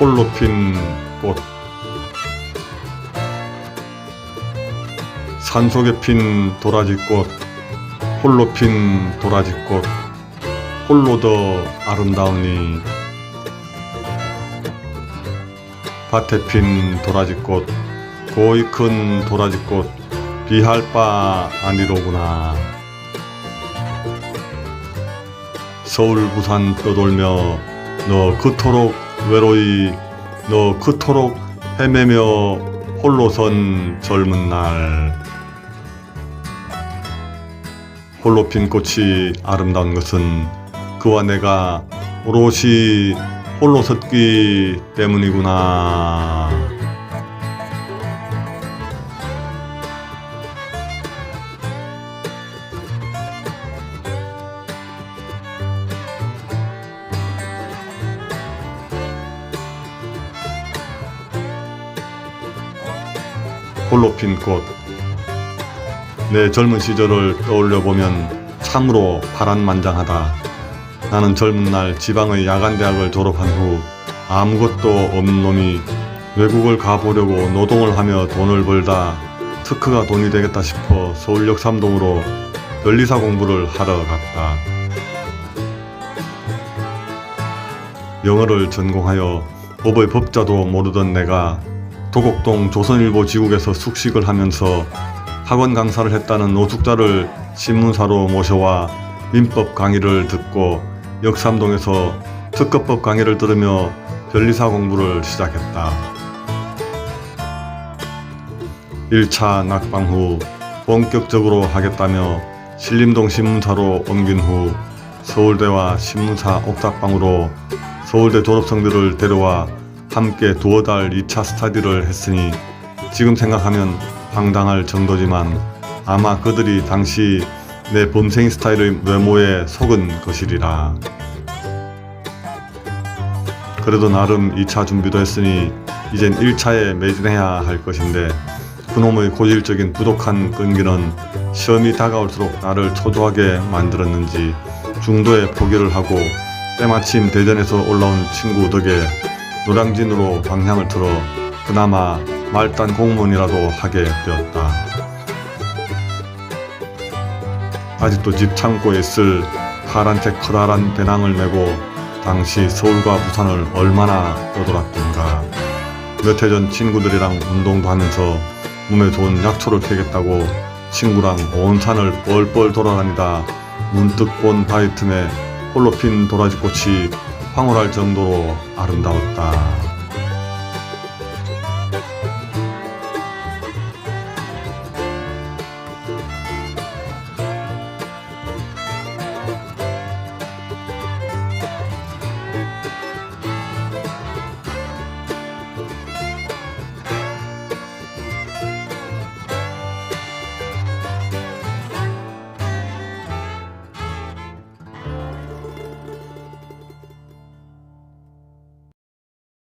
홀로 핀 꽃. 산속에 핀 도라지꽃. 홀로 핀 도라지꽃. 홀로 더 아름다우니. 밭에 핀 도라지꽃. 고이 큰 도라지꽃. 비할 바 아니로구나. 서울 부산 떠돌며 너 그토록 외로이 너 그토록 헤매며 홀로 선 젊은 날 홀로 핀 꽃이 아름다운 것은 그와 내가 오롯이 홀로 섰기 때문이구나. 홀로 핀 꽃. 내 젊은 시절을 떠올려 보면 참으로 파란만장하다. 나는 젊은 날 지방의 야간대학을 졸업한 후 아무것도 없는 놈이 외국을 가보려고 노동을 하며 돈을 벌다 특허가 돈이 되겠다 싶어 서울역 삼동으로 변리사 공부를 하러 갔다. 영어를 전공하여 법의 법자도 모르던 내가 도곡동 조선일보 지국에서 숙식을 하면서 학원 강사를 했다는 노숙자를 신문사로 모셔와 민법 강의를 듣고 역삼동에서 특허법 강의를 들으며 변리사 공부를 시작했다. 1차 낙방 후 본격적으로 하겠다며 신림동 신문사로 옮긴 후 서울대와 신문사 옥탑방으로 서울대 졸업생들을 데려와 함께 두어 달 2차 스타디를 했으니 지금 생각하면 황당할 정도지만 아마 그들이 당시 내 범생 스타일의 외모에 속은 것이리라. 그래도 나름 2차 준비도 했으니 이젠 1차에 매진해야 할 것인데 그놈의 고질적인 부족한 끈기는 시험이 다가올수록 나를 초조하게 만들었는지 중도에 포기를 하고 때마침 대전에서 올라온 친구 덕에 노량진으로 방향을 틀어 그나마 말단 공무원이라도 하게 되었다. 아직도 집 창고에 있을 파란 색 커다란 배낭을 메고 당시 서울과 부산을 얼마나 떠돌았던가. 몇 해 전 친구들이랑 운동도 하면서 몸에 좋은 약초를 캐겠다고 친구랑 온 산을 뻘뻘 돌아다니다 문득 본 바위 틈에 홀로 핀 도라지꽃이 황홀할 정도로 아름다웠다.